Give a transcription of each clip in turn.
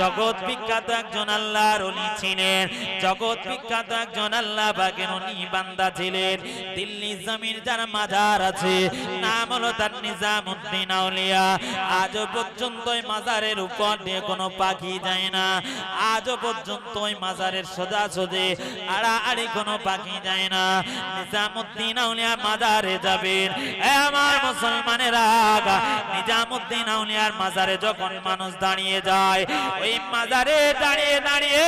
জগৎ বিখ্যাত একজন আল্লাহর অলি ছিলেন। জগৎ বিখ্যাত একজন আল্লাহ বাগের অলি বান্দা ছিলেন। দিল্লি জমির যার মাজার আছে, নাম হলো তার নিজামুদ্দিন আউলিয়া। আজও পর্যন্ত ওই মাজারের উপর দিয়ে কোনো পাখি যায় না। আজও পর্যন্ত ওই মাজারের সোজা সোজে আড়াআড়ি কোনো পাখি যায় না। নিজামুদ্দিন আউলিয়া মাজারে যাবেন। আমার মুসলমানেরা, নিজামুদ্দিন আউলিয়ার মাজারে যখন মানুষ দাঁড়িয়ে যায়, ওই মাজারে দাঁড়িয়ে দাঁড়িয়ে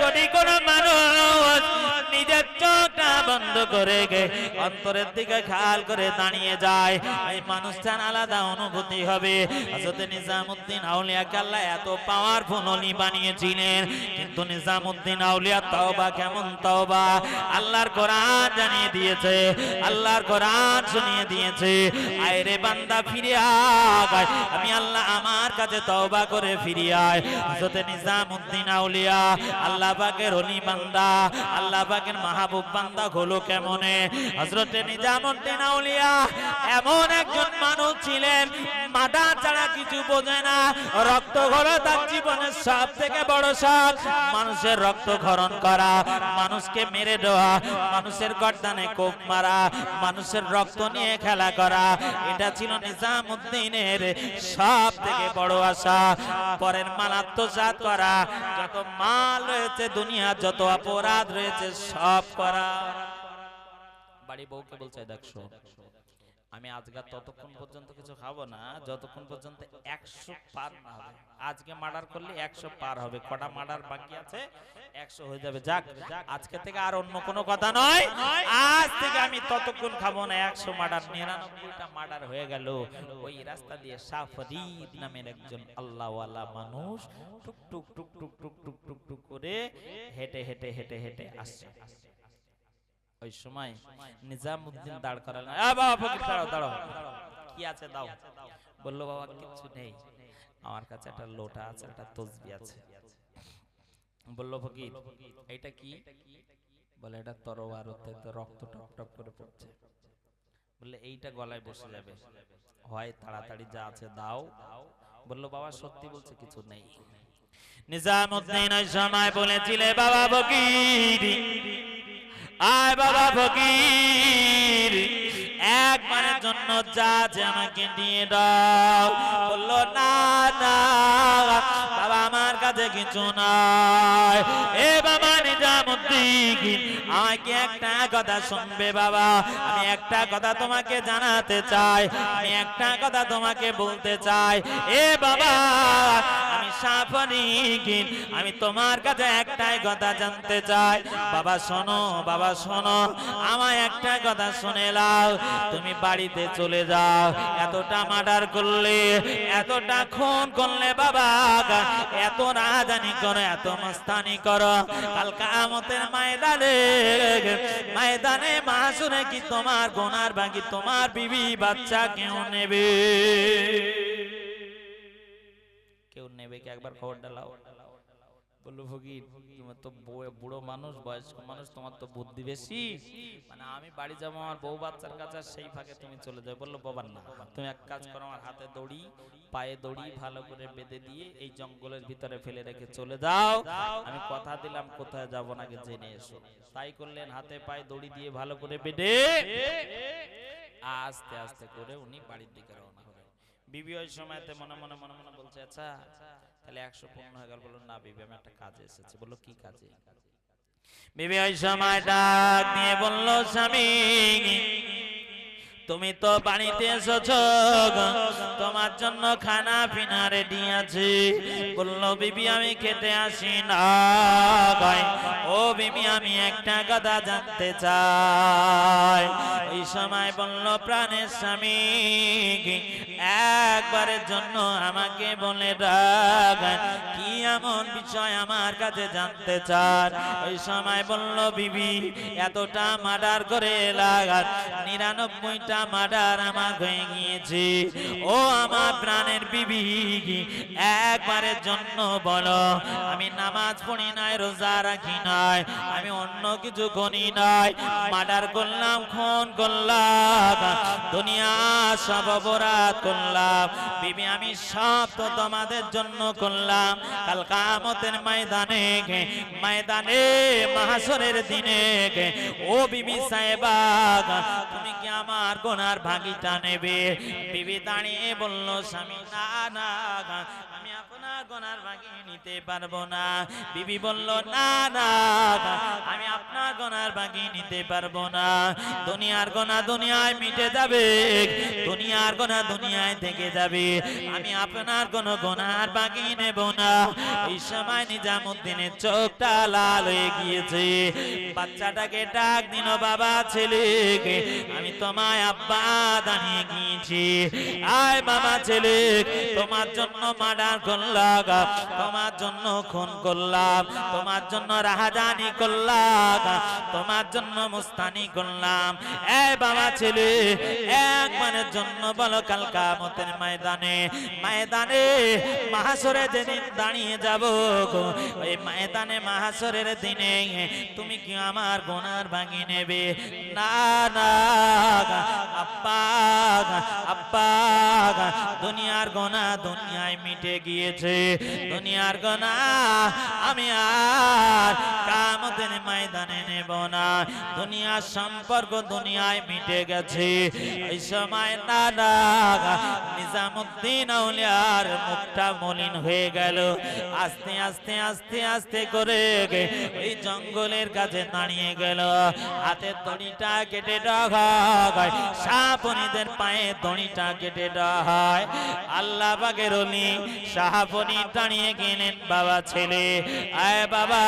যদি কোনো মানুষ নিজের চোখটা বন্ধ করে গে, অন্তরের দিকে খেয়াল করে দাঁড়িয়ে যায়, এই মানুষটার আলাদা অনুভূতি হবে। হযরত নিজামউদ্দিন আউলিয়া কাল্লা এত পাওয়ারফুল অলি বানিয়েছিলেন, কিন্তু নিজামউদ্দিন আউলিয়া তওবা কেমন তওবা? আল্লাহর কোরআন জানিয়ে দিয়েছে, আল্লাহর কোরআন শুনিয়ে দিয়েছে, আয় রে বান্দা, ফিরে আয়। আমি আল্লাহ আমার কাছে তওবা করে ফিরে আয়। হযরত নিজামউদ্দিন আউলিয়া, আল্লাহ পাকের অলি বান্দা, আল্লাহ পাকের মাহবুব বান্দা হলো কেমনে? হযরতে নিজামউদ্দিন আউলিয়া এমন একজন মানুষ ছিলেন মাদা ছাড়া কিছু বোঝে না। রক্ত ঘরে তার জীবনের সব থেকে বড় শখ, মানুষের রক্ত খরণ করা, মানুষকে মেরে দেওয়া, মানুষের গর্দানে কোপ মারা, মানুষের রক্ত নিয়ে খেলা করা। এটা ছিল নিজামউদ্দিনের সব থেকে বড় আশা। পরের যা করা, যত মাল রয়েছে দুনিয়া, যত অপরাধ রয়েছে, সব করা। বাড়ি বউকে বলছে দেখছ আমি আজকে ততক্ষণ পর্যন্ত কিছু খাব না, যতক্ষণ পর্যন্ত একশো পার না হবে। আজকে মার্ডার করলে একশো পার হবে, কটা মার্ডার বাকি আছে? একশো হয়ে যাবে। যাক, আজকে থেকে আর অন্য কোনো কথা নয়। আজ থেকে আমি ততক্ষণ খাব না, একশো মার্ডার নিরানব্বইটা মার্ডার হয়ে গেল। ওই রাস্তা দিয়ে সাফরিদ নামের একজন আল্লাহওয়ালা মানুষ টুক টুক টুক টুক টুক টুক টুক টুক করে হেঁটে হেঁটে হেঁটে হেঁটে আসছে আসছে। ওই সময় নিজামউদ্দিন দাঁড় করালেন। আ বাবা ফকির দাঁড়াও দাঁড়াও। কি আছে দাও। বলল বাবা কিছু নেই। আমার কাছে একটা লোটা আছে একটা তসবি আছে। বলল ফকির এটা কি? বলে এটা তরোয়ার ওতে তো রক্ত টপ টপ করে পড়ছে। বললে এইটা গলায় বসে যাবে। হয় তাড়াতাড়ি যা আছে দাও। বলল বাবা সত্যি বলছে কিছু নেই। নিজামউদ্দিন ওই সময় বলেছিলে বাবা ফকির। আয় বাবা ফকির। একবারের জন্য যা যে আমাকে দিয়ে দাও। বলল না না আমার কাছে কিছু নাই। এ বাবা নিজামুদ্দিন, আমাকে একটা কথা শুনবে বাবা। আমি একটা কথা তোমাকে জানাতে চাই। আমি একটা কথা তোমাকে বলতে চাই। এ বাবা, আমি সাফরিকিন আমি তোমার কাছে একটাই কথা জানতে চাই। বাবা, শোনো বাবা, শোনো, আমায় একটা কথা শুনে লাও তুমি বাড়িতে চলে যাও। এতটা মার্ডার করলে, এতটা খুন করলে বাবা এত রাজানি করো, এত মস্তানি করো। কাল কামতের ময়দানে ময়দানে মাসুরে কি তোমার গোনার বাকি? তোমার বিবি বাচ্চা কেউ নেবে? কেউ নেবে কি? একবার খবর ডালাও বলল তোমার তো বুড়ো মানুষ, বয়স্ক মানুষ, তোমার তো বুদ্ধি বেশি। মানে আমি বাড়ি যাব, আমার বউ বাচ্চার কাছে সেই ফাঁকে তুমি চলে যাবে বলল, বাবার না, তুমি এক কাজ করো, আমার হাতে দড়ি, পায়ে দড়ি ভালো করে বেঁধে দিয়ে এই জঙ্গলের ভিতরে ফেলে রেখে চলে যাও। আমি কথা দিলাম, কোথায় যাব না জেনে এসো। তাই করলেন, হাতে পায়ে দড়ি দিয়ে ভালো করে বেঁধে আস্তে আস্তে করে উনি বাড়ির দিকে রওনা করেন বিবি ওই সময়তে মনে মনে মনে মনে বলছে আচ্ছা তাহলে একশো পূর্ণ হয়ে গেল, বলল, না, বিবি আমি একটা কাজে এসেছি। বলল, কি কাজে? বিবি ওই সময় ডাক দিয়ে বলল, স্বামী তুমি তো বাড়িতে এসেছ তোমার জন্য খানা পিনা রেডি আছে বলল, বিবি, আমি খেতে আসি না। ও বিবি, আমি একটা কথা জানতে চাই। ওই সময় বলল, প্রাণের স্বামী, একবারের জন্য আমাকে বলে ডাক কি এমন বিষয় আমার কাছে জানতে চান? ওই সময় বলল, বিবি, এতটা মার্ডার করে লাগাত নিরানব্বইটা দুইটা মার্ডার আমার হয়ে গিয়েছে। ও আমার প্রাণের বিবি একবারের জন্য বলো আমি নামাজ পড়ি নাই রোজা রাখি নাই আমি অন্য কিছু করি নাই। মার্ডার করলাম খুন করলাম দুনিয়া সব অপরাধ করলাম। বিবি আমি সব তো তোমাদের জন্য করলাম। কাল কামতের ময়দানে ময়দানে মাহাসরের দিনে গে, ও বিবি সাহেবা তুমি কি আমার গোনার ভাগিটা নেবে। বিবি দাঁড়িয়ে বলল স্বামী না না। গোনার ভাগি নিতে পারব না। বিবি বলল, না না, আমি আপনার গোনার ভাগি নিতে পারব না। দুনিয়ার গোনা দুনিয়ায় মিটে যাবে, দুনিয়ার গোনা দুনিয়ায় থেকে যাবে। আমি আপনার কোন গোনার বাকি নেব না। এই সময় নিজামুদ্দিনের চোখটা লাল হয়ে গিয়েছে। বাচ্চাটাকে ডাক দিল, বাবা, ছেলেকে, আমি তোমায় আব্বা দাঁড়িয়ে গিয়েছি আয় বাবা ছেলে তোমার জন্য মার্ডার করলাম তোমার জন্য খুন করলাম, তোমার জন্য রাহাজানি করলাম, তোমার জন্য মুস্তানি করলাম। এই বাবা ছেলে, একবারের জন্য বলো কালকা মতের ময়দানে ময়দানে মাহাসরে যেদিন দাঁড়িয়ে যাব ওই ময়দানে মাহাসরের দিনে তুমি কি আমার গোনার ভাঙি নেবে? না আপ্পা আপ্পা দুনিয়ার গোনা দুনিয়ায় মিটে গিয়েছে। দুনিয়ার গোনা আমি আর কামতের ময়দানে নেব না। সম্পর্ক দুনিয়ায় মিটে গেছে। এই সময় নিজামুদ্দিন আউলিয়ার মুখটা মলিন হয়ে গেল। আস্তে আস্তে আস্তে আস্তে করে ওই জঙ্গলের কাছে দাঁড়িয়ে গেল। হাতের দড়িটা কেটে সাপনিদের পায়ে দড়িটা কেটে ডাহায় আল্লাহ বাগের অলি সাহাপনি দাঁড়িয়ে গেলেন বাবা ছেলে। আয় বাবা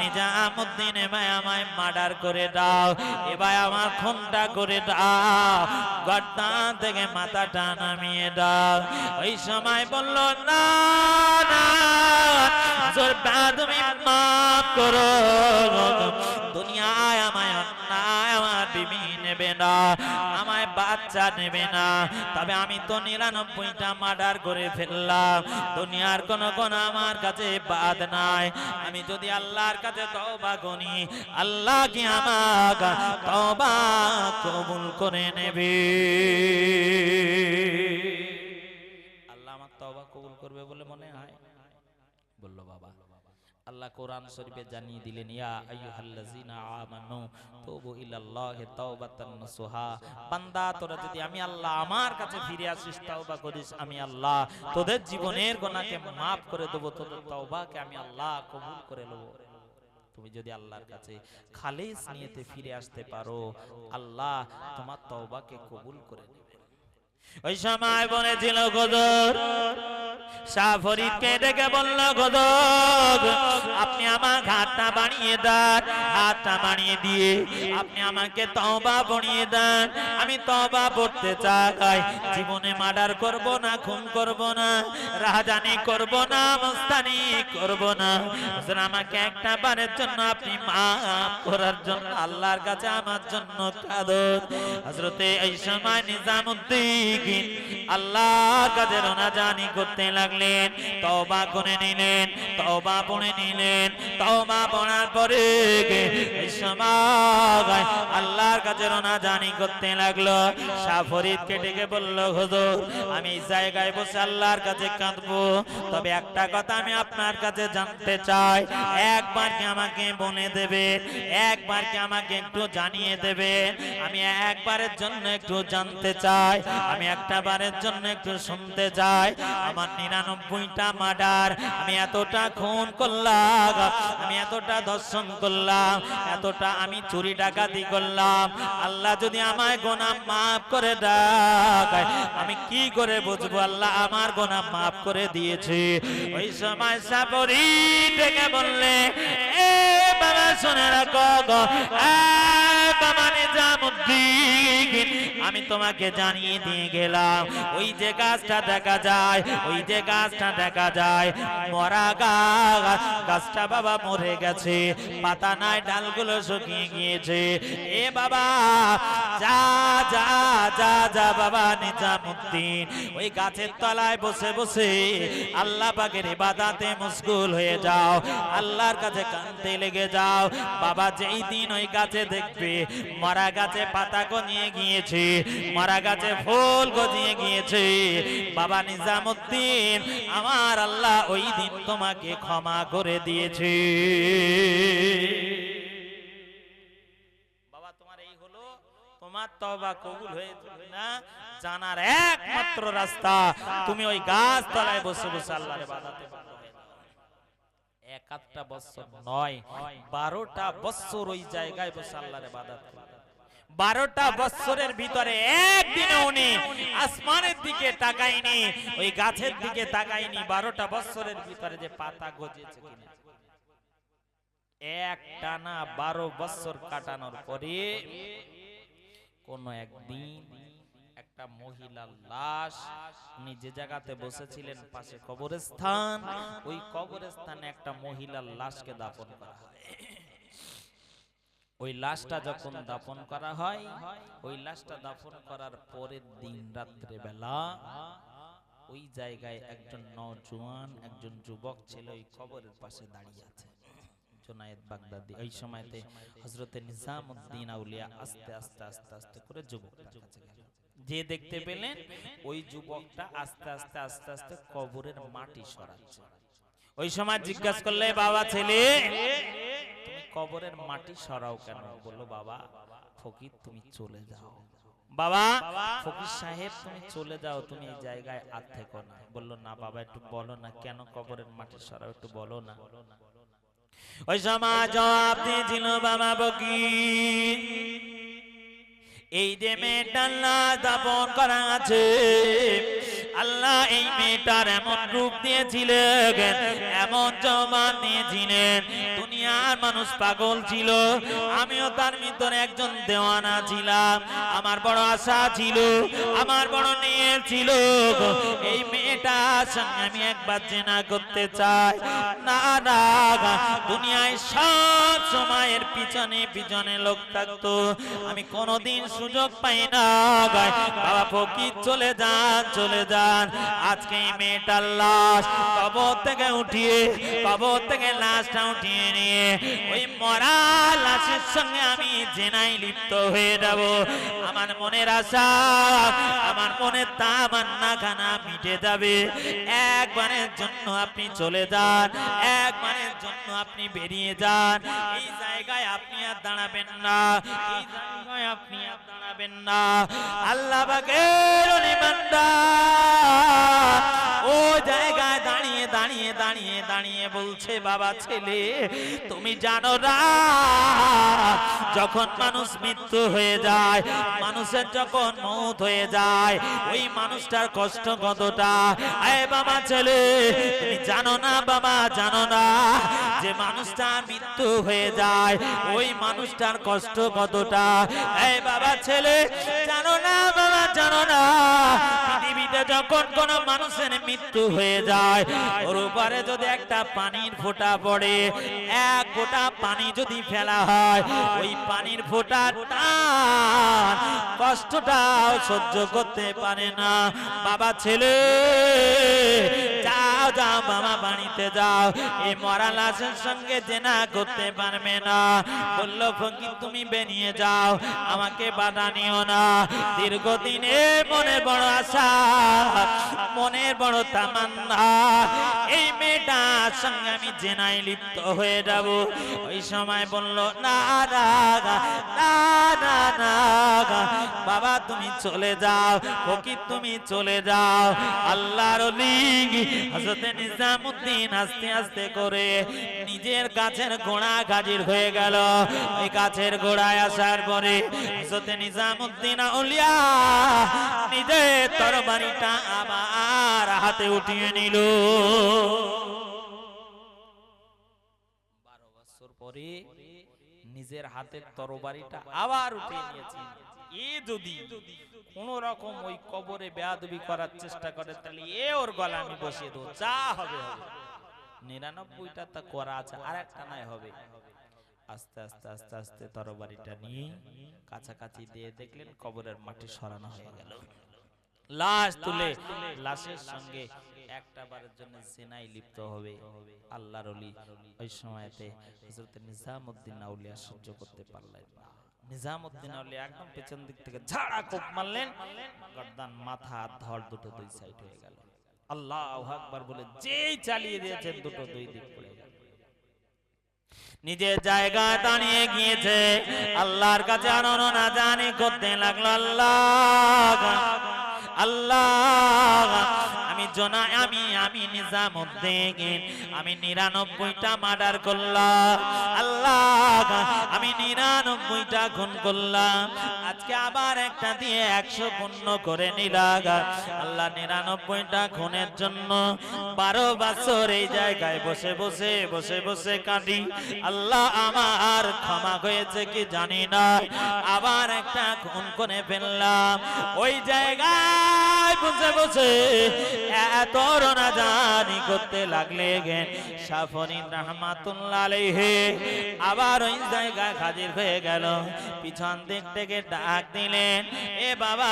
নিজামুদ্দিন এবার আমায় মার্ডার করে দাও। এবার আমার খুনটা করে দাও। গর্দান থেকে মাথাটা নামিয়ে দাও। ওই সময় বলল, না তুমি মাফ করো। দুনিয়ায় আমায় অন্যায়, আমার বিবি নেবে না। বাচ্চা নেবে না। তবে আমি তো নিরানব্বইটা মার্ডার করে ফেললাম। দুনিয়ার কোন কোন আমার কাছে বাদ নাই। আমি যদি আল্লাহর কাছে তওবা গনি আল্লাহ কি আমাকে তওবা কবুল করে নেবে আল্লাহ আমার তওবা কবুল করবে বলে মনে হয় বলল বাবা আল্লাহ কোরআন শরীফে জানিয়ে দিলেন, ইয়া আইয়ুহাল্লাযিনা আমানু তুবু ইলাল্লাহি তাওবাতান নাসুহা। বান্দা, তোরা যদি আমি আল্লাহ আমার কাছে ফিরে আসিস, তওবা করিস, আমি আল্লাহ তোদের জীবনের গুনাহকে maaf করে দেব, তোদের তওবাকে আমি আল্লাহ কবুল করে নেব। তুমি যদি আল্লাহর কাছে খালিস নিয়েতে ফিরে আসতে পারো, আল্লাহ তোমার তওবাকে কবুল করে নেবে। ওই সময় বলেছিল গদর। আপনি হাতটা বানিয়ে দেন, হাতটা বানিয়ে দিয়ে। আপনি আমাকে তওবা বানিয়ে দেন। আমি তওবা পড়তে জীবনে মার্ডার করব না, খুন করব না, রাহাজানি করব না, মস্তানি করব না। আমাকে একটা বারের জন্য আপনি মাফ করার জন্য, আল্লাহর কাছে আমার জন্য কাদর হযরতে এই সময় নিজামুদ্দিন আল্লাহর কাছে রোনাজানি করতে লাগলেন, তওবা করে নিলেন, তওবা পড়ে নিলেন, তওবা পড়ার পরে সময় আল্লাহর কাছে রোনাজানি করতে লাগল। শাহ ফরিদকে ডেকে বলল, হুজুর, আমি জায়গায় বসে আল্লাহর কাছে কাঁদবো। তবে একটা কথা আমি আপনার কাছে জানতে চাই। একবার কি আমাকে বলে দেবে একবার কি আমাকে একটু জানিয়ে দেবে আমি একবারের জন্য একটু জানতে চাই। আমি একটা বারের জন্য একটু শুনতে চাই আমার নিরানব্বইটা মার্ডার, আমি এতটা খুন করলাম, আমি এতটা দর্শন করলাম, এতটা আমি চুরি ডাকাতি করলাম। আল্লাহ যদি আমায় গোনা মাফ করে দেয়, আমি কি করে বুঝব? আল্লাহ আমার গোনা মাফ করে দিয়েছে। ওই সময় সাপরি ডেকে বললে, এ বাবা, শুনে রাখো বাবা আমি তোমাকে জানিয়ে দিয়ে গেলাম, ওই যে গাছটা দেখা যায়, ওই যে গাছটা দেখা যায়, মরা গাছ, গাছটা বাবা মরে গেছে, পাতা নাই, ডালগুলো শুকিয়ে গিয়েছে। এ বাবা, যা যা যা যা বাবা নিজামুদ্দিন। ওই গাছের তলায় বসে বসে আল্লাহ পাকের ইবাদাতে মুশগুল হয়ে যাও। আল্লাহর কাছে কানতে লেগে যাও। বাবা যেই দিন ওই গাছে দেখবে, মরা গাছে পাতা গজিয়ে গিয়েছে, মরা গাছে ফুল গজিয়ে গিয়েছে। বাবা নিজামুদ্দিন, আমার আল্লাহ ওই দিন তোমাকে ক্ষমা করে দিয়েছে। তোমার তবা কবুল হয়েছে না। জানার একমাত্র রাস্তা, তুমি ওই গাছ তলায় বসে বসে আল্লাহরে বাদাতে পারো এক বছর নয়, বারোটা বছর ওই জায়গায় বসে আল্লাহরে বাদাত বারোটা বছরের ভিতরে একদিনে উনি আসমানের দিকে তাকায়নি, ওই গাছের দিকে তাকায়নি, বারোটা বছরের ভিতরে যে পাতা গজেছে কিনা। এক টানা বারো বছর কাটানোর পরে কোন একদিন একটা মহিলার লাশ, উনি যে জায়গাতে বসেছিলেন পাশে কবরস্থান, ওই কবরস্থানে একটা মহিলার লাশকে দাপন করা হয়। ওই লাশটা যখন দাপন করা হয়, ওই লাশটা দাপন করার পরের দিন রাত্রে বেলা ওই জায়গায় একজন নজওয়ান একজন যুবক ছেলে ওই কবরের পাশে দাঁড়িয়ে আছে। জোনায়েদ বাগদাদি। এই সময়তে হজরতে নিজামউদ্দিন আউলিয়া আস্তে আস্তে আস্তে আস্তে করে যুবকটার কাছে গেল যে দেখতে পেলেন ওই যুবকটা আস্তে আস্তে আস্তে আস্তে কবরের মাটি সরাচ্ছে। ওই সময় জিজ্ঞাসা করলে বাবা ছেলে কবরের মাটি সরাও কেন? বলল বাবা ফকির তুমি চলে যাও। বাবা ফকির সাহেব তুমি চলে যাও তুমি এই জায়গায় আর থেকো না। বলল না বাবা একটু বলো না কেন কবরের মাটি সরাও একটু বলো না। ওই সময় জবাব দিয়েছিল বাবা বকি। এই যে মেয়েটার লাশ দাপন করা আছে। আল্লাহ এই মেয়েটার এমন রূপ দিয়েছিলেন, এমন জবান দিয়েছিলেন। দুনিয়ার মানুষ পাগল ছিল। আমিও তার ভিতরে একজন দেওয়ানা ছিলাম। আমার বড় আশা ছিল, আমার বড় নিয়ে ছিল। এই মেয়েটার সঙ্গে আমি একবার জেনা করতে চাই। না না, দুনিয়ায় সব সময়ের পিছনে পিছনে লোক থাকতো। আমি কোনোদিন সুযোগ পাই না। বাবা ফকির চলে যান চলে যান। আজকে এই মেয়েটার লাশ কবর থেকে উঠিয়ে, কবর থেকে লাশটা উঠিয়ে নিয়ে ওই মরা লাশের সঙ্গে আমি জেনাই লিপ্ত হয়ে যাব। আমার মনের আশা, আমার মনের তামান্না খানা মিটে যাবে। একবারের জন্য আপনি চলে যান, একবারের জন্য আপনি বেরিয়ে যান। এই জায়গায় আপনি আর দাঁড়াবেন না, এই জায়গায় আপনি আর দাঁড়াবেন না। আল্লাহ বাগের ও জায়গায় দাঁড়িয়ে দাঁড়িয়ে দাঁড়িয়ে দাঁড়িয়ে বলছে বাবা ছেলে তুমি জানো না যখন মানুষ মৃত্যু হয়ে যায় মানুষের যখন মৌত হয়ে যায় ওই মানুষটার কষ্ট কতটা? বাবা ছেলে তুমি জানো না বাবা জানো না যে মানুষটার মৃত্যু হয়ে যায় ওই মানুষটার কষ্ট কতটা? এই বাবা ছেলে জানো না বাবা জানো না পৃথিবীতে যখন কোন মানুষের মৃত্যু হয়ে যায়, ওর উপরে যদি একটা পানির ফোঁটা পড়ে, এক পানি যদি ফেলা হয়, ওই পানির ফোঁটা টান, কষ্টটাও সহ্য করতে পারে না। বাবা ছেলে, যাও যাও, বাবা বাড়িতে যাও। এই মরা লাশের সঙ্গে জেনা করতে পারবে না। বলল, ফকির, তুমি বেরিয়ে যাও। আমাকে বাধা নিও না। দীর্ঘদিনে মনে বড় আশা মনের বড় তামান্না। এই মেয়েটার সঙ্গে আমি জেনাই লিপ্ত হয়ে যাব। ওই সময় বলল, না না না না না বাবা, তুমি চলে যাও, ফকির, তুমি চলে যাও। আল্লাহর লিঙ্গি হজরতে নিজামুদ্দিন আস্তে আস্তে করে নিজের গাছের ঘোড়া গাজির হয়ে গেল। ওই গাছের ঘোড়ায় আসার পরে হজরতে নিজামুদ্দিন আউলিয়া নিজের তরবারিটা আবার হাতে উঠিয়ে নিল। বারো বছর পরে নিজের হাতের তরবারিটা আবার উঠিয়ে নিয়েছি। করে আছে আর হবে। আস্তে আস্তে আস্তে আস্তে নিয়ে কাছাকাছি দিয়ে দেখলেন কবরের মাটি সরানো হয়ে গেল। লাশ তুলে লাশের সঙ্গে একটা বারের জন্য লিপ্ত হবে। আল্লাহর অলি ওই সময়তে হযরত নিজামউদ্দিন আউলিয়া সহ্য করতে পারলেন না। নিজামউদ্দিন আউলিয়া একদম পেছন দিক থেকে ঝাড়া কোপ মারলেন গর্দান মাথা ধর দুটো দুই সাইড হয়ে গেল। আল্লাহু আকবার বলে যেই চালিয়ে দিয়েছেন দুটো দুই দিক পড়ে গেল। নিজের জায়গায় দাঁড়িয়ে গিয়েছে। আল্লাহর কাছে আননা জানি করতে লাগল আল্লাহ। আল্লাহ আমি জনা, আমি আমি নিজামুদ্দিন। আমি নিরানব্বইটা মার্ডার করলাম। আল্লাহ, আমি নিরানব্বইটা খুন করলাম। আজকে আবার একটা দিয়ে একশো পূর্ণ করে নিলাম। আল্লাহ নিরানব্বইটা খুনের জন্য বারো বছর এই জায়গায় বসে বসে বসে বসে কাটি আল্লাহ আমার ক্ষমা হয়েছে কি জানি না। আবার একটা খুন করে ফেললাম। ওই জায়গায় বসে বসে পিছন দিক থেকে ডাক দিলেন, এ বাবা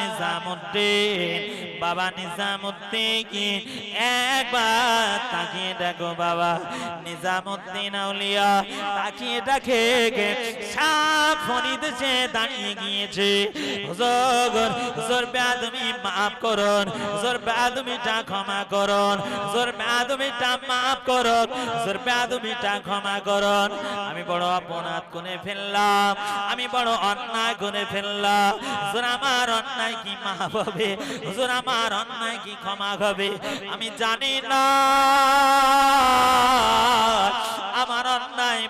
নিজামুদ্দিন বাবা নিজামুদ্দিন, একবার তাকিয়ে দেখো বাবা। নিজামুদ্দিন আউলিয়া, তাকিয়ে দেখে দাঁড়িয়ে গিয়েছে। মাফ বেয়াদমিটা ক্ষমা করুন। হুজুর বেয়াদমিটা মাফ করুন। হুজুর বেয়াদমিটা ক্ষমা করুন। আমি বড় অপরাধ করে ফেললাম। আমি বড় অন্যায় করে ফেললাম। হুজুর আমার অন্যায় কি মাফ হবে? হুজুর আমার অন্যায় কি ক্ষমা হবে? আমি জানি না।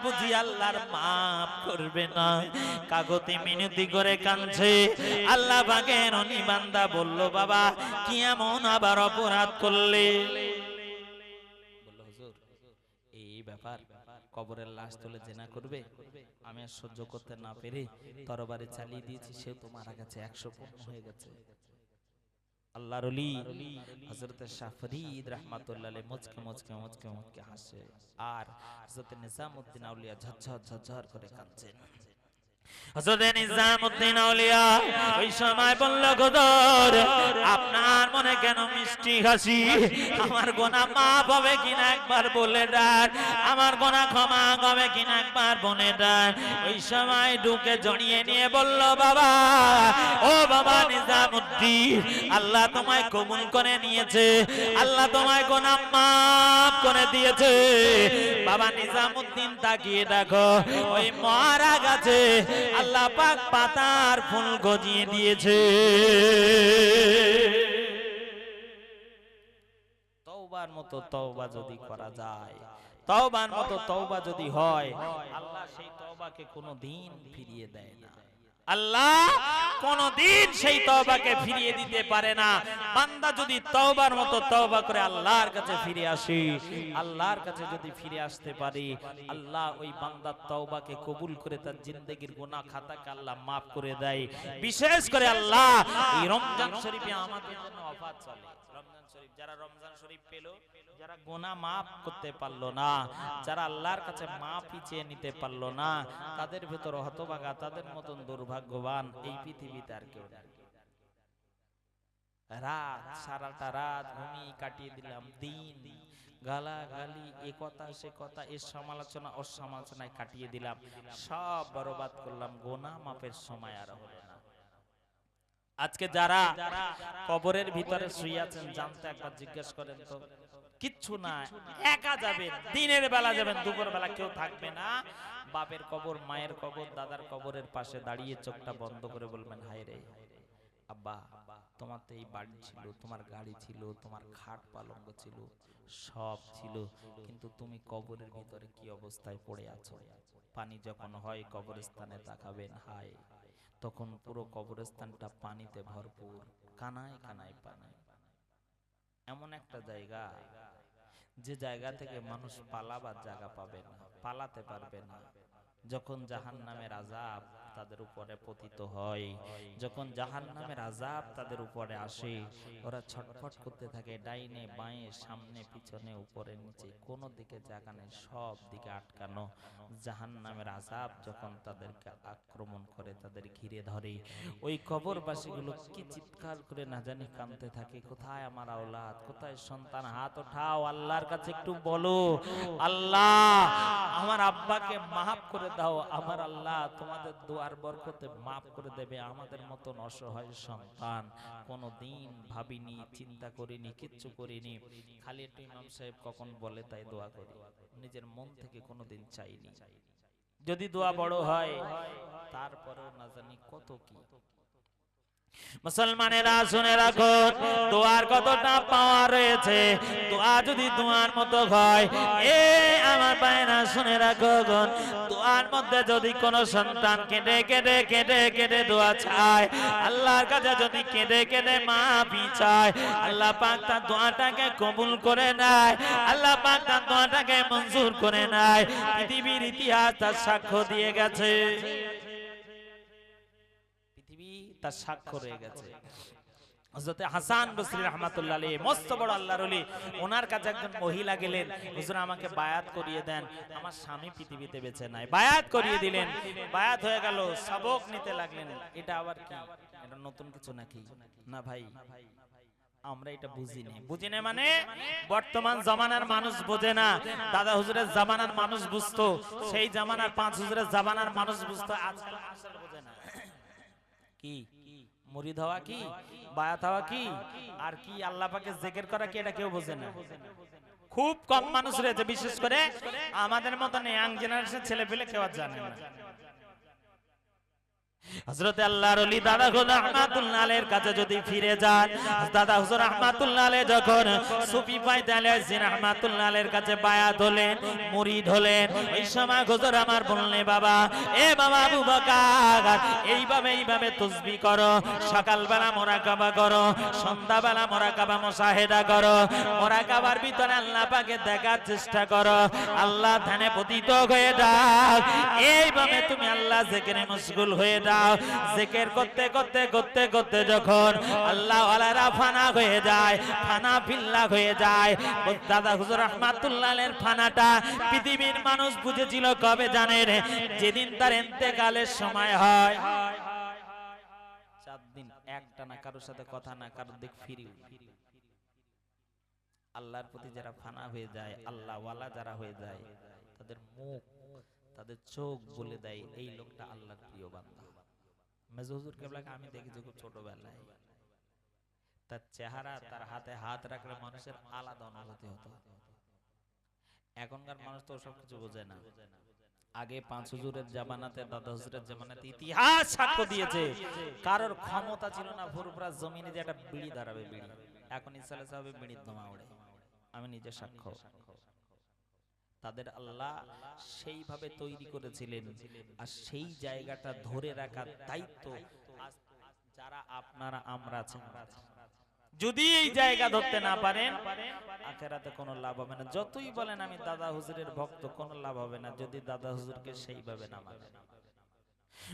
বুঝি আল্লাহর মাফ করবে না। কাগতে মিনতি করে কাঁদছে। আল্লাহ বাগের অনিবান্দা বলল, বাবা, কি এমন আবার অপরাধ করলে? এই ব্যাপার, কবরের লাশ তুলে জেনা করবে? আমি সহ্য করতে না পেরে তরবারে চালিয়ে দিয়েছি সে তো মারা গেছে, একশো হয়ে গেছে। আল্লাহর রলি শাহফরিদ আর নিজামুদ্দিন আউলিয়া ঝরঝর ঝরঝর করে কাঁদছেন। হযরত নিজামউদ্দিন আউলিয়া ওই সময় বলল, গদর, আপনার মনে কেন মিষ্টি হাসি? আমার গোনা মাফ হবে কিনা একবার বলে ডাক আমার গোনা ক্ষমা হবে কিনা একবার বলে ডাক ওই সময় ঢুকে জড়িয়ে নিয়ে বলল, বাবা, ও বাবা নিজামুদ্দিন, আল্লাহ তোমায় কবুল করে নিয়েছে। আল্লাহ তোমায় গোনা মাফ করে দিয়েছে। বাবা নিজামউদ্দিন তাকিয়ে দেখো, ওই মারা গাছে আল্লাহ পাক পাতার ফুল গজিয়ে দিয়েছে। তওবার মতো তওবা যদি করা যায়, তওবার মতো তওবা যদি হয়, আল্লাহ সেই তওবাকে কোনো দিন ফিরিয়ে দেয় না। আল্লাহ কোনদিন সেই তওবাকে ফিরিয়ে দিতে পারে না। বান্দা যদি তওবার মতো তওবা করে আল্লাহর কাছে ফিরে আসে, আল্লাহর কাছে যদি ফিরে আসতে পারে, আল্লাহ ওই বান্দার তওবাকে কবুল করে তার জিন্দেগির গুনাহ খাতাকে আল্লাহ মাফ করে দেয়। বিশেষ করে আল্লাহ, এই রমজান শরীফে আমাদের জন্য অফার চলে। রমজান শরীফ, যারা রমজান শরীফ পেল যারা গোনা মাফ করতে পারল না, যারা আল্লাহর কাছে মাফি চেয়ে নিতে পারল না, তাদের ভেতর হতভাগা, তাদের মতন দুর্ভাগ্যবান এই পৃথিবীতে আর কেউ। রাত, সারাটা রাত ঘুমিয়ে কাটিয়ে দিলাম, দিন গালা গালি এ কথা, সে কথা, এর সমালোচনা ওর সমালোচনায় কাটিয়ে দিলাম, সব বরবাদ করলাম গোনা মাপের সময় আর হলো না আজকে যারা কবরের ভিতরে শুয়ে আছেন, জানতে একবার জিজ্ঞেস করেন তো কিচ্ছু না। একা যাবেন। দিনের বেলা যাবেন দুপুর বেলা কেউ থাকবে না। বাপের কবর মায়ের কবর দাদার কবরের পাশে দাঁড়িয়ে চোখটা বন্ধ করে বলবেন হায় রে আব্বা তোমার তো এই বাড়ি ছিল তোমার গাড়ি ছিল তোমার খাট পালঙ্গ ছিল সব ছিল কিন্তু তুমি কবরের ভিতরে কি অবস্থায় পড়ে আছো? পানি যখন হয় কবরস্থানে তাকাবেন হায় তখন পুরো কবরস্থানটা পানিতে ভরপুর কানায় কানায় পানি। এমন একটা জায়গা যে জায়গা থেকে মানুষ পালাবার জায়গা পাবে না পালাতে পারবে না। যখন জাহান নামের আজাব তাদের উপরে পতিত হয় যখন জাহান নামের আজাব তাদের উপরে আসে ওরা ছটফট করতে থাকে ডাইনে বাঁয়ে সামনে পিছনে উপরে নিচে কোনো দিকে জায়গা নেই সব দিকে আটকানো। জাহান নামের আজাব যখন তাদেরকে আক্রমণ করে তাদের ঘিরে ধরে। ওই কবরবাসীগুলো কি চিৎকার করে না জানি কাঁদতে থাকে। কোথায় আমার আওলাদ? কোথায় সন্তান? হাত ওঠাও আল্লাহর কাছে একটু বলো। আল্লাহ আমার আব্বাকে মাফ করে দাও, আমার আল্লাহ তোমাদের দোয়ার বরকতে মাফ করে দেবে, আমাদের মতন অসহায় সন্তান। কোনো দিন ভাবিনি, চিন্তা করিনি, কিচ্ছু করিনি। খালি একটু ইমাম সাহেব কখন বলে তাই দোয়া করি। নিজের মন থেকে কোনো দিন চাইনি। যদি দোয়া বড় হয়, তারপরেও না জানি কত কি। মুসলমানেরা শুনে রাখো, দোয়ার কতটা পাওয়া রয়েছে। দোয়া যদি দোয়ার মতো হয়, এ আমার পায়না শুনে রাখো দোয়ার মধ্যে যদি কোনো সন্তান কেঁদে কেঁদে কেঁদে কেঁদে দোয়া চায়, আল্লাহর কাছে যদি কেঁদে কেঁদে মাফি চায়, আল্লাহ পাক তার দোয়াটাকে কবুল করে নেয়, আল্লাহ পাক তার দোয়াটাকে মঞ্জুর করে নেয়। পৃথিবীর ইতিহাস তার সাক্ষ্য দিয়ে গেছে। তার গেছে। বায়াত হয়ে না মানে বর্তমান জামানার মানুষ বোঝে না। দাদা হুজুরের জামানার মানুষ বুঝতো, সেই জামানার পাঁচ হুজুরের জামানার মানুষ বুঝতো, আজকাল বোঝে না। কি? মুরিদ হওয়া কি? বায়াত হওয়া কি? আর কি আল্লাহ পাকে জেকের করা কি এটা কেউ বোঝে না। খুব কম মানুষ রয়েছে, বিশেষ করে আমাদের মতন ইয়াং জেনারেশন ছেলে পেলে কেউ জানে না। হযরত আল্লাহর ওলি দাদা হুজুর রহমাতুল্লাহ আলাইহির কাছে যদি ফিরে যান, দাদা হুজুর রহমাতুল্লাহ আলাইহি যখন সুফি পাইতে আলাইহিন রহমাতুল্লাহ আলাইহির কাছে বায়াত হলেন, মুরিদ হলেন, ওই সময় হুজুর আমার বললেন বাবা, এ বাবা আবু বকর, এইভাবে এইভাবে তাসবিহ করো, সকালবেলা মোরাকাবা করো, সন্ধ্যাবেলা মোরাকাবা মুশাহেদা করো, মোরাকাবার ভিতরে আল্লাহ পাকে দেখার চেষ্টা করো, আল্লাহ ধ্যানে পতিত হয়ে যাও এইভাবে তুমি আল্লাহ জিকিরে মশগুল হয়ে যাও। জিকির করতে করতে করতে করতে যখন আল্লাহ ওয়ালারা ফানা হয়ে যায়, ফানা ফিল্লা হয়ে যায় দাদা হুজুর রহমাতুল্লাহের ফানাটা পৃথিবীর মানুষ বুঝেছিল কবে জানেন? যেদিন তার ইন্তেকালের সময় হয়। চার দিন একটা না কারোর সাথে কথা না, কারোর দিক ফিরি আল্লাহর প্রতি যারা ফানা হয়ে যায় আল্লাহ ওয়ালা যারা হয়ে যায়, তাদের মুখ, তাদের চোখ বলে দেয়, এই লোকটা আল্লাহর প্রিয় বান্দা মেজহুজুর কেবলাকে আমি দেখেছি খুব ছোটবেলায়। তার চেহারা তার হাতে হাত রাখলে মানুষের আলাদা অনুভূতি হতো। এখনকার মানুষ তো সব কিছু বোঝে না। আগে পাঁচ হুজুরের জামানাতে দাদা হুজুরের জামানাতে ইতিহাস সাক্ষ্য দিয়েছে। কারোর ক্ষমতা ছিল না ভুরপুরা জমিনে যে একটা বিড়ি দাঁড়াবে বিড়ি এখন ইসালে সাহেব বিড়ির দমা ওড়ে। আমি নিজে সাক্ষ্য। তাদের আল্লাহ সেইভাবে তৈরি করেছিলেন। আর সেই জায়গাটা ধরে রাখার দায়িত্ব যারা আপনারা আমরা আছেন। যদি এই জায়গা ধরতে না পারেন, আখেরাতে কোনো লাভ হবে না। যতই বলেন আমি দাদা হুজুরের ভক্ত, কোনো লাভ হবে না। যদি দাদা হুজুরকে সেইভাবে না মানেন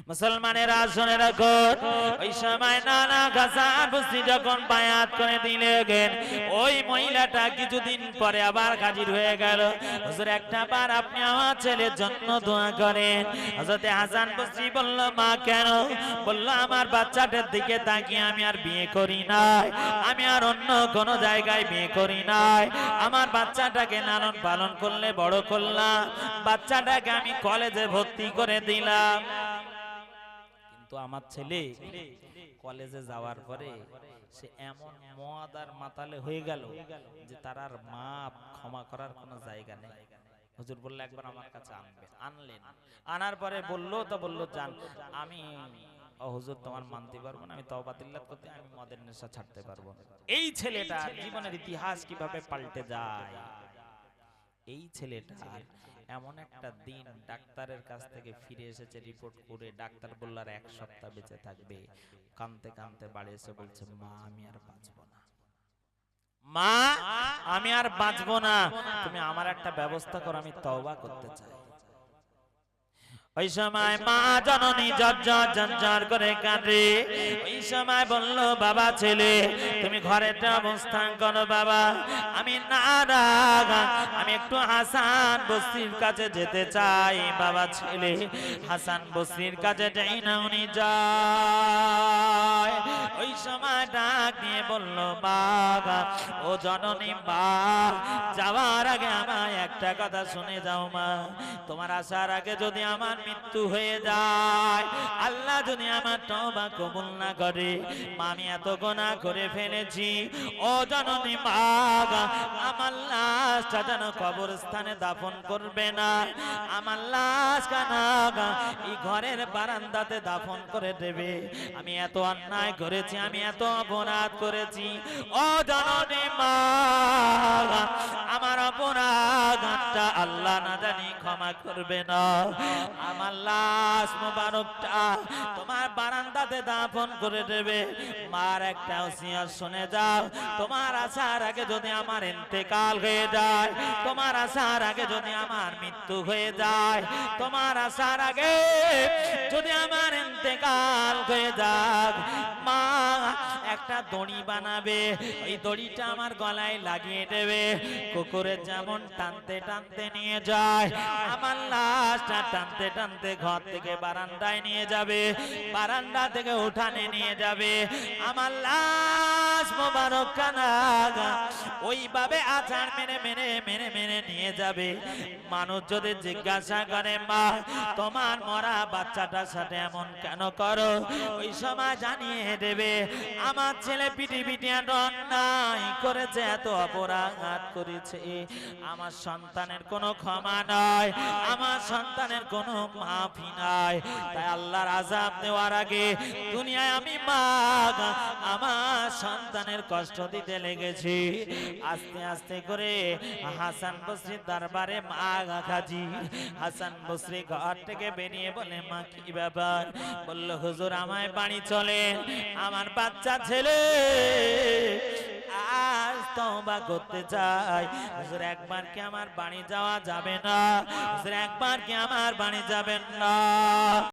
মুসলমানেরা শুনে রাখো, ওই সময় নানা গাছার বস্তি যখন বায়াত করে দিলেন ওই মহিলাটা কিছুদিন পরে আবার হাজির হয়ে গেল। হুজুর একটা বার আপনি আমার ছেলের জন্য দোয়া করেন। হযরতে হাসান বলল, মা, কেন? বলল, আমার বাচ্চাটার দিকে তাকিয়ে আমি আর বিয়ে করি নাই। আমি আর অন্য কোন জায়গায় বিয়ে করি নাই। আমার বাচ্চাটাকে লালন পালন করলে বড় করলাম। বাচ্চাটাকে আমি কলেজে ভর্তি করে দিলাম। কিন্তু আমার ছেলে কলেজে যাওয়ার পরে সে এমন মদ আর মাতালে হয়ে গেল যে তার আর মাপ ক্ষমা করার কোনো জায়গা নেই। হুজুর বলল একবার আমার কাছে আনবে। আনলেন। আনার পরে বলল তো বলল যান আমি হুজুর তোমার মানতে পারব না আমি তওবা তিল্লাত করতে আমি মদের নেশা ছাড়তে পারব। এই ছেলেটা জীবনের ইতিহাস কীভাবে পাল্টে যায়? এই ছেলেটার এমন একটা দিন ডাক্তারের কাছ থেকে ফিরে এসেছে রিপোর্ট করে ডাক্তার বলল, আর এক সপ্তাহ বেঁচে থাকবে। কানতে কানতে বাড়ি এসে বলছে, মা, আমি আর বাঁচব না। মা, আমি আর বাঁচব না। তুমি আমার একটা ব্যবস্থা করো, আমি তওবা করতে চাই। ওই সময় মা জননী জর্জর জর্জর করে কাঁদে। ওই সময় বলল বাবা ছেলে তুমি ঘরেতে অবস্থান করো বাবা। আমি না আমি একটু হাসান বস্তির কাছে যেতে চাই বাবা ছেলে। হাসান বস্তির কাছে যাই না উনি যায়। ওই সময় ডাক দিয়ে বলল বাবা ও জননী বা যাওয়ার আগে আমায় একটা কথা শুনে যাও মা। তোমার আসার আগে যদি আমার মৃত্যু হয়ে যায়। আল্লাহ যদি আমার তবা কবুল না করে আমি এত গোনা করে ফেলেছি। ও জননী মা, আমার লাশটা যেন কবরস্থানে দাফন করবে না। আমার লাশ কানা এই ঘরের বারান্দাতে দাফন করে দেবে। আমি এত অন্যায় করেছি, আমি এত অপরাধ করেছি। ও জননী মা, আমার অপরাধটা আল্লাহ না জানি ক্ষমা করবে না। আমার লাশ মোবারকটা তোমার বারান্দাতে দাফন করে দেবে। মার একটা ওসিয়ত শুনে যাও। তোমার আসার আগে যদি আমার ইন্তেকাল হয়ে যায়, তোমার আসার আগে যদি আমার মৃত্যু হয়ে যায়, তোমার আসার আগে যদি আমার ইন্তেকাল হয়ে যাক, মা একটা দড়ি বানাবে, ওই দড়িটা আমার গলায় লাগিয়ে দেবে। কুকুরের যেমন টানতে টানতে নিয়ে যায়, আমার লাশটা টানতে টানতে ঘর থেকে বারান্দায় নিয়ে যাবে, বারান্দা থেকে উঠানে নিয়ে যাবে। আমার লাশ মোবারক কানাগা ওইভাবে আচার মেরে মেরে মেরে মেরে নিয়ে যাবে। মানুষ যদি জিজ্ঞাসা করে, মা, তোমার মরা বাচ্চাটার সাথে এমন কেন করো? ওই সময় জানিয়ে দেবে, আমার ছেলে পিটি এত অন্যায় করেছে, এত অপরাধ করেছে। আমার সন্তানের কোনো ক্ষমা নয় আমার সন্তানের কোনো মাফি নাই। তাই আল্লাহর আজাব দেওয়ার আগে দুনিয়ায় আমি মা আমার সন্তানের কষ্ট দিতে লেগেছি। আস্তে আস্তে করে হাসান বসরির দরবারে মা খাজি হাসান বসরি ঘর থেকে বেরিয়ে বলে, মা, কি ব্যাপার? বলল, হুজুর, আমায় বাড়ি চলে আমার বাচ্চা ছেলে চাই। কি আমার বাড়ি যাওয়া যাবে না? একবার কি আমার বাড়ি যাবেন না?